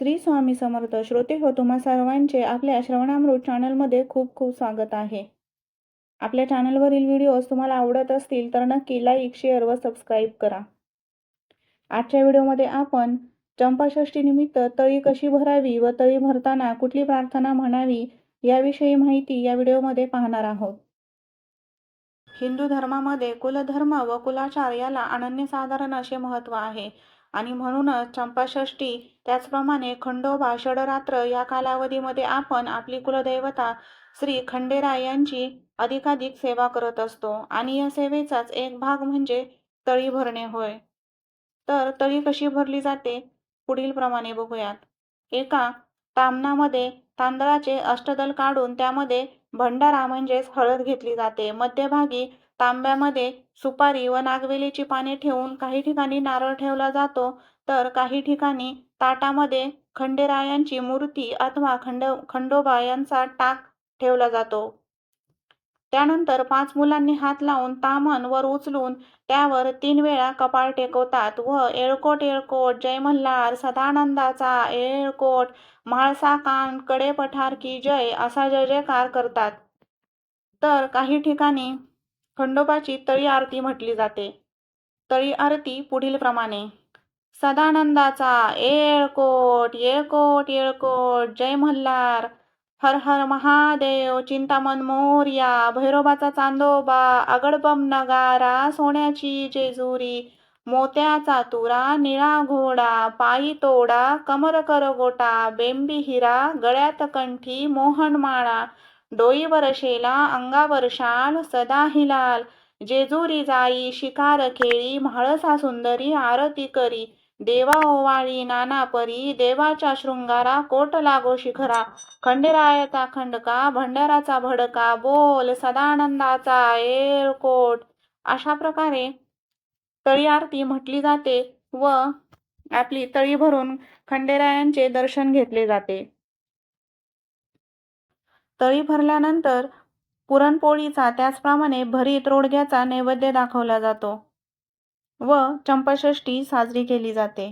श्री स्वामी समर्थ श्रोते हो तुम्हा सर्वांचे आपल्या श्रवणामृत चॅनलमध्ये खूप खूप स्वागत आहे. आपल्या चॅनलवरील व्हिडिओज तुम्हाला आवडत असतील तर नक्की लाईक शेअर व सबस्क्राईब करा. आजच्या व्हिडिओमध्ये आपण चंपाषष्टीनिमित्त तळी कशी भरावी व तळी भरताना कुठली प्रार्थना म्हणावी याविषयी माहिती या व्हिडिओमध्ये पाहणार आहोत. हिंदू धर्मामध्ये कुलधर्म व कुलाचार याला अनन्यसाधारण असे महत्त्व आहे. आणि म्हणूनच चंपाषष्ठी त्याचप्रमाणे खंडोबा षडरात्र या कालावधीमध्ये आपण आपली कुलदैवता श्री खंडेराय यांची अधिकाधिक सेवा करत असतो. आणि या सेवेचाच एक भाग म्हणजे तळी भरणे होय. तर तळी कशी भरली जाते? पुढील प्रमाणे बघूयात. एका तामणामध्ये तांदळाचे अष्टदल काढून त्यामध्ये भंडारा म्हणजेच हळद घेतली जाते. मध्यभागी तांब्यामध्ये सुपारी व नागवेलीची पाने ठेवून काही ठिकाणी नारळ ठेवला जातो. तर काही ठिकाणी ताटामध्ये खंडेरायांची मूर्ती अथवा खंड खंडोबा यांचा टाक ठेवला जातो. त्यानंतर पाच मुलांनी हात लावून तामण वर उचलून त्यावर तीन वेळा कपाळ टेकवतात व येळकोट येळकोट जय मल्हार सदानंदाचा येळकोट म्हाळसा कानकडे पठार की जय असा जय जयकार करतात. तर काही ठिकाणी खंडोबाची तळी आरती म्हटली जाते. तळी आरती पुढील प्रमाणे. सदानंदाचा येळकोट येळकोट येळकोट जय मल्हार हर हर महादेव चिंतामन मोर्या भैरोबाचा चांदोबा अगडबम नगारा सोन्याची जेजुरी मोत्याचा तुरा निळा घोडा पायी तोडा कमर करगोटा बेंबी हिरा गळ्यात कंठी मोहनमाळा डोईवर शेला अंगावर शाल सदा हिलाल जेजुरी जाई शिकार खेळी म्हाळसा सुंदरी आरती करी देवा ओवाळी नाना परी देवाच्या शृंगारा कोट लागो शिखरा. खंडेरायाचा खंडका भंडाराचा भडका बोल सदानंदाचा येळकोट. अशा प्रकारे तळी आरती म्हटली जाते व आपली तळी भरून खंडेरायांचे दर्शन घेतले जाते. तळी भरल्यानंतर पुरणपोळीचा त्याचप्रमाणे भरीत रोडग्याचा नैवेद्य दाखवला जातो. व चंपाषष्ठी साजरी केली जाते.